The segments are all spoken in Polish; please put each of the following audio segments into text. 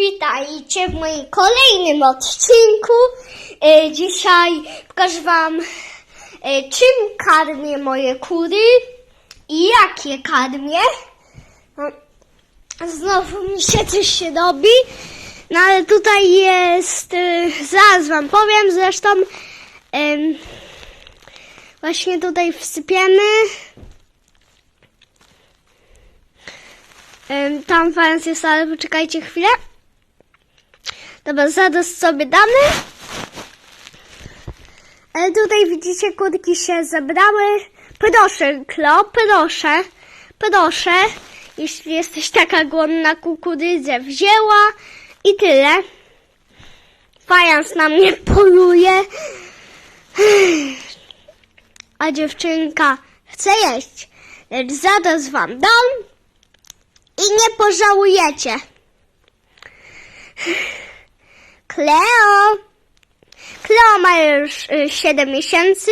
Witajcie w moim kolejnym odcinku. E, Dzisiaj pokażę Wam, e, czym karmię moje kury i jakie karmię. No, Znowu mi się coś się robi. No ale tutaj jest, e, zaraz Wam powiem, zresztą właśnie tutaj wsypiemy. Em, Tam fajnie jest, ale poczekajcie chwilę. Dobra, zaraz sobie damy. Ale tutaj widzicie, kurki się zebrały. Proszę, Klo, proszę, proszę, jeśli jesteś taka głodna, kukurydzę wzięła i tyle. Fajans na mnie poluje. A dziewczynka chce jeść, lecz zaraz wam dam i nie pożałujecie. Kleo. Kleo ma już 7 miesięcy.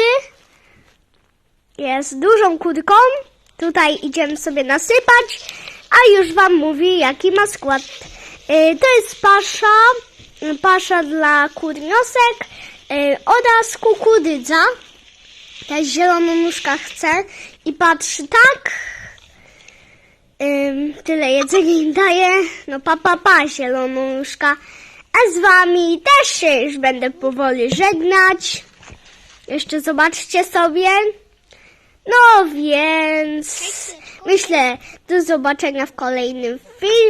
Jest dużą kurką. Tutaj idziemy sobie nasypać, a już wam mówi, jaki ma skład. Y, To jest pasza, y, pasza dla kurniosek y, oraz kukurydza. Ta zielononuszka chce i patrzy tak. Ym, tyle jedzenia im daję. No pa, pa, pa, zielonuszka. A z wami też się już będę powoli żegnać. Jeszcze zobaczcie sobie. No więc myślę, do zobaczenia w kolejnym filmie.